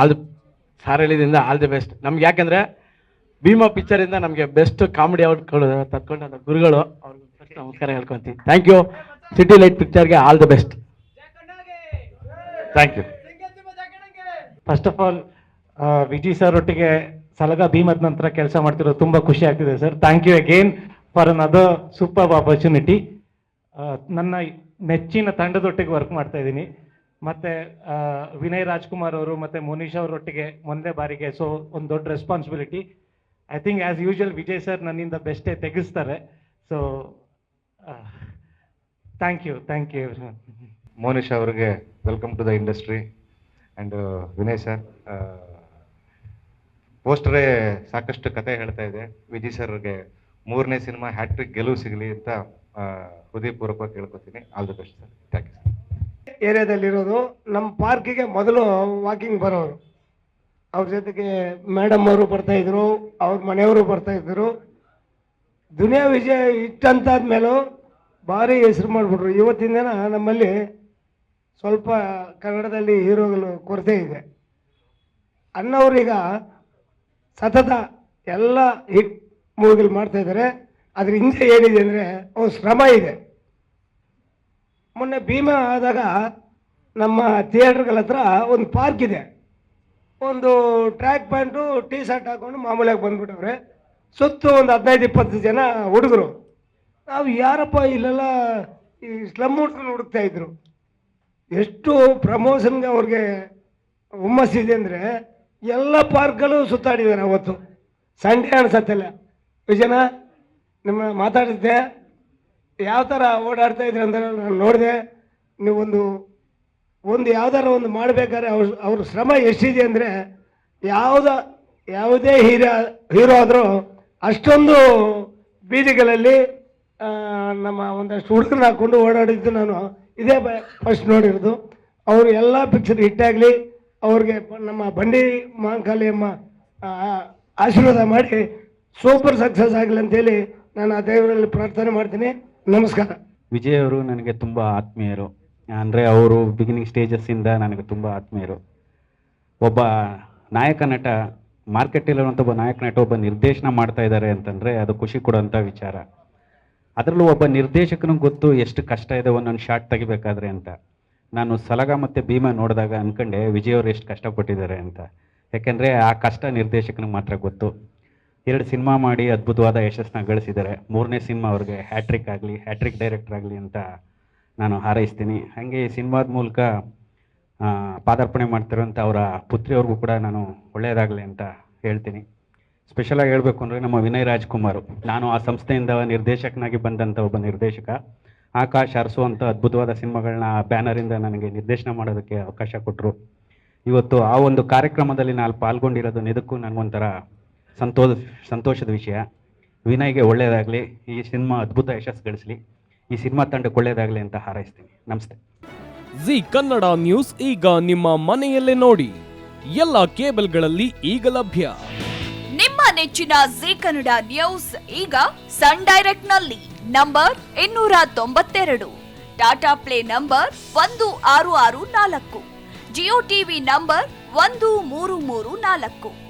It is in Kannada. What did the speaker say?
ಆಲ್ ದಿ ಸಾರ್ ಹೇಳಿದ್ರಿಂದ ಆಲ್ ದಿ ಬೆಸ್ಟ್ ನಮ್ಗೆ ಯಾಕಂದ್ರೆ ಭೀಮಾ ಪಿಕ್ಚರ್ ಇಂದ ನಮಗೆ ಬೆಸ್ಟ್ ಕಾಮಿಡಿ ಔಟ್ಗಳು ತತ್ಕೊಂಡ ಗುರುಗಳು ಅವ್ರಿಗೆ ಫಸ್ಟ್ ನಮಸ್ಕಾರ thank you city light ಪಿಕ್ಚರ್ಗೆ all the best thank you first of all Vijay sir ಒಟ್ಟಿಗೆ ಸಲಗ ಭೀಮದ ನಂತರ ಕೆಲಸ ಮಾಡ್ತಿರೋದು ತುಂಬಾ ಖುಷಿ ಆಗ್ತಿದೆ sir thank you again for another super opportunity ನನ್ನ ನೆಚ್ಚಿನ ತಂಡದೊಟ್ಟಿಗೆ ವರ್ಕ್ ಮಾಡ್ತಾ ಇದ್ದೀನಿ. ಮತ್ತೆ ವಿನಯ್ ರಾಜ್ಕುಮಾರ್ ಅವರು ಮತ್ತೆ ಮೋನಿಶ್ ಅವರೊಟ್ಟಿಗೆ ಒಂದೇ ಬಾರಿಗೆ ಸೊ ಒಂದು ದೊಡ್ಡ responsibility I think as usual Vijay sir ನನ್ನಿಂದ ಬೆಸ್ಟೇ ತೆಗೆಸ್ತಾರೆ. So thank you thank you Monish ಅವರಿಗೆ welcome to the industry and Vinay sir ಪೋಸ್ಟರೇ ಸಾಕಷ್ಟು ಕತೆ ಹೇಳ್ತಾ ಇದೆ. ವಿಜಯ್ ಸರ್ಗೆ ಮೂರನೇ ಸಿನಿಮಾ ಹ್ಯಾಟ್ರಿಕ್ ಗೆಲುವು ಸಿಗಲಿ ಅಂತ ಹೃದಯಪೂರ್ವಕವಾಗಿ ಕೇಳ್ಕೊತೀನಿ. All the best sir thank you sir ಏರಿಯಾದಲ್ಲಿರೋದು ನಮ್ಮ ಪಾರ್ಕಿಗೆ ಮೊದಲು ವಾಕಿಂಗ್ ಬರೋರು. ಅವ್ರ ಜೊತೆಗೆ ಮೇಡಮ್ ಅವರು ಬರ್ತಾ ಇದ್ರು, ಅವ್ರ ಮನೆಯವರು ಬರ್ತಾ ಇದ್ರು. ದುನಿಯಾ ವಿಜಯ ಇಟ್ಟಂತಾದ್ಮೇಲೂ ಭಾರಿ ಹೆಸರು ಮಾಡಿಬಿಟ್ರು. ಇವತ್ತಿನ ದಿನ ನಮ್ಮಲ್ಲಿ ಸ್ವಲ್ಪ ಕನ್ನಡದಲ್ಲಿ ಹೀರೋಗಳು ಕೊರತೆ ಇದೆ. ಅಣ್ಣವ್ರೀಗ ಸತತ ಎಲ್ಲ ಹಿಟ್ ಮೂವಿಗಳು ಮಾಡ್ತಾ ಇದ್ದಾರೆ ಅದ್ರ ಹಿಂದೆ ಏನಿದೆ ಅಂದರೆ ಅವ್ರ ಶ್ರಮ ಇದೆ. ಮೊನ್ನೆ ಭೀಮಾ ಆದಾಗ ನಮ್ಮ ಥಿಯೇಟರ್ಗಳ ಹತ್ರ ಒಂದು ಪಾರ್ಕ್ ಇದೆ. ಒಂದು ಟ್ರ್ಯಾಕ್ ಪ್ಯಾಂಟು, ಟೀ ಶರ್ಟ್ ಹಾಕೊಂಡು ಮಾಮೂಲಿಯಾಗಿ ಬಂದ್ಬಿಟ್ಟವ್ರೆ. ಸುತ್ತು ಒಂದು ಹದಿನೈದು, ಇಪ್ಪತ್ತು ಜನ ಹುಡುಗರು. ನಾವು ಯಾರಪ್ಪ ಇಲ್ಲೆಲ್ಲ ಈ ಸ್ಲಮ್ ಹುಡ್ಕೊಂಡು ಹುಡುಕ್ತಾ ಇದ್ರು. ಎಷ್ಟು ಪ್ರಮೋಷನ್ಗೆ ಅವ್ರಿಗೆ ಹುಮ್ಮಸ್ಸಿದೆ ಅಂದರೆ ಎಲ್ಲ ಪಾರ್ಕ್ಗಳು ಸುತ್ತಾಡಿದ್ದಾರೆ ಅವತ್ತು. ಸಂಡೇ ಅನ್ಸತ್ತಲ್ಲ ವಿಜಯನ ನಿಮ್ಮ ಮಾತಾಡಿದ್ದೆ. ಯಾವ ಥರ ಓಡಾಡ್ತಾ ಇದ್ರಿ ಅಂತ ನಾನು ನೋಡಿದೆ. ನೀವೊಂದು, ಒಂದು ಯಾವ್ದಾರ ಒಂದು ಮಾಡಬೇಕಾದ್ರೆ ಅವ್ರ ಅವ್ರ ಶ್ರಮ ಎಷ್ಟಿದೆ ಅಂದರೆ ಯಾವುದ, ಯಾವುದೇ ಹೀರೋ ಹೀರೋ ಆದರೂ ಅಷ್ಟೊಂದು ಬೀದಿಗಳಲ್ಲಿ ನಮ್ಮ ಒಂದಷ್ಟು ಹುಡುಗರನ್ನ ಹಾಕ್ಕೊಂಡು ಓಡಾಡಿದ್ದು ನಾನು ಇದೇ ಫಸ್ಟ್ ನೋಡಿರೋದು. ಅವರು ಎಲ್ಲ ಪಿಕ್ಚರ್ ಹಿಟ್ಟಾಗಲಿ, ಅವ್ರಿಗೆ ನಮ್ಮ ಬಂಡಿ ಮಾಂಕಾಲಿಯಮ್ಮ ಅಮ್ಮ ಆಶೀರ್ವಾದ ಮಾಡಿ ಸೂಪರ್ ಸಕ್ಸಸ್ ಆಗಲಿ ಅಂತೇಳಿ ನಾನು ಆ ದೇವರಲ್ಲಿ ಪ್ರಾರ್ಥನೆ ಮಾಡ್ತೀನಿ. ನಮಸ್ಕಾರ. ವಿಜಯ್ ಅವರು ನನಗೆ ತುಂಬ ಆತ್ಮೀಯರು. ಅಂದ್ರೆ ಅವರು ಬಿಗಿನಿಂಗ್ ಸ್ಟೇಜಸ್ಸಿಂದ ನನಗೆ ತುಂಬ ಆತ್ಮೀಯರು. ಒಬ್ಬ ನಾಯಕ ನಟ ಮಾರ್ಕೆಟಲ್ಲಿರುವಂಥ ಒಬ್ಬ ನಾಯಕ ನಟ ಒಬ್ಬ ನಿರ್ದೇಶನ ಮಾಡ್ತಾ ಇದ್ದಾರೆ ಅಂತಂದರೆ ಅದು ಖುಷಿ ಕೊಡುವಂತ ವಿಚಾರ. ಅದರಲ್ಲೂ ಒಬ್ಬ ನಿರ್ದೇಶಕನಿಗೆ ಗೊತ್ತು ಎಷ್ಟು ಕಷ್ಟ ಇದೆ ಒಂದೊಂದು ಶಾಟ್ ತೆಗಿಬೇಕಾದ್ರೆ ಅಂತ. ನಾನು ಸಲಗ ಮತ್ತೆ ಭೀಮಾ ನೋಡಿದಾಗ ಅನ್ಕೊಂಡೆ, ವಿಜಯ್ ಅವರು ಎಷ್ಟು ಕಷ್ಟಪಟ್ಟಿದ್ದಾರೆ ಅಂತ. ಯಾಕೆಂದರೆ ಆ ಕಷ್ಟ ನಿರ್ದೇಶಕನಿಗೆ ಮಾತ್ರ ಗೊತ್ತು. ಎರಡು ಸಿನಿಮಾ ಮಾಡಿ ಅದ್ಭುತವಾದ ಯಶಸ್ಸನ್ನ ಗಳಿಸಿದ್ದಾರೆ. ಮೂರನೇ ಸಿನಿಮಾ ಅವ್ರಿಗೆ ಹ್ಯಾಟ್ರಿಕ್ ಆಗಲಿ, ಹ್ಯಾಟ್ರಿಕ್ ಡೈರೆಕ್ಟರ್ ಆಗಲಿ ಅಂತ ನಾನು ಹಾರೈಸ್ತೀನಿ. ಹಾಗೆ ಈ ಸಿನಿಮಾದ ಮೂಲಕ ಪಾದಾರ್ಪಣೆ ಮಾಡ್ತಿರೋಂಥ ಅವರ ಪುತ್ರಿಯವ್ರಿಗೂ ಕೂಡ ನಾನು ಒಳ್ಳೆಯದಾಗಲಿ ಅಂತ ಹೇಳ್ತೀನಿ. ಸ್ಪೆಷಲಾಗಿ ಹೇಳಬೇಕು ಅಂದರೆ ನಮ್ಮ ವಿನಯ್ ರಾಜ್ಕುಮಾರ್. ನಾನು ಆ ಸಂಸ್ಥೆಯಿಂದ ನಿರ್ದೇಶಕನಾಗಿ ಬಂದಂಥ ಒಬ್ಬ ನಿರ್ದೇಶಕ. ಆಕಾಶ್ ಅರಸು ಅದ್ಭುತವಾದ ಸಿನಿಮಾಗಳನ್ನ ಆ ಬ್ಯಾನರಿಂದ ನನಗೆ ನಿರ್ದೇಶನ ಮಾಡೋದಕ್ಕೆ ಅವಕಾಶ ಕೊಟ್ಟರು ಇವತ್ತು ಆ ಒಂದು ಕಾರ್ಯಕ್ರಮದಲ್ಲಿ ನಾನು ಪಾಲ್ಗೊಂಡಿರೋದು ನಿಜಕ್ಕೂ ನನಗೊಂಥರ ಸಂತೋಷ ಸಂತೋಷದ ವಿಷಯ. ವಿನಯ್ಗೆ ಒಳ್ಳೆಯದಾಗಲಿ ಈ ಸಿನಿಮಾ ಅದ್ಭುತ ಯಶಸ್ಸು ಗಳಿಸಲಿ. ಈ ಸಿನಿಮಾ ತಂಡಕ್ಕೆ ಒಳ್ಳೆಯದಾಗಲಿ ಅಂತ ಹಾರೈಸ್ತೀನಿ. ನಮಸ್ತೆ. ಜಿ ಕನ್ನಡ ನ್ಯೂಸ್ ಈಗ ನಿಮ್ಮ ಮನೆಯಲ್ಲೇ ನೋಡಿ. ಎಲ್ಲ ಕೇಬಲ್ಗಳಲ್ಲಿ ಈಗ ಲಭ್ಯ. ನಿಮ್ಮ ನೆಚ್ಚಿನ ಜಿ ಕನ್ನಡ ನ್ಯೂಸ್ ಈಗ ಸನ್ ಡೈರೆಕ್ಟ್ನಲ್ಲಿ ನಂಬರ್ ಇನ್ನೂರ ತೊಂಬತ್ತೆರಡು. ಟಾಟಾ ಪ್ಲೇ ನಂಬರ್ ಒಂದು ಆರು ಆರು ನಾಲ್ಕು. ಜಿಯೋ ಟಿವಿ ನಂಬರ್ ಒಂದು ಮೂರು ಮೂರು ನಾಲ್ಕು.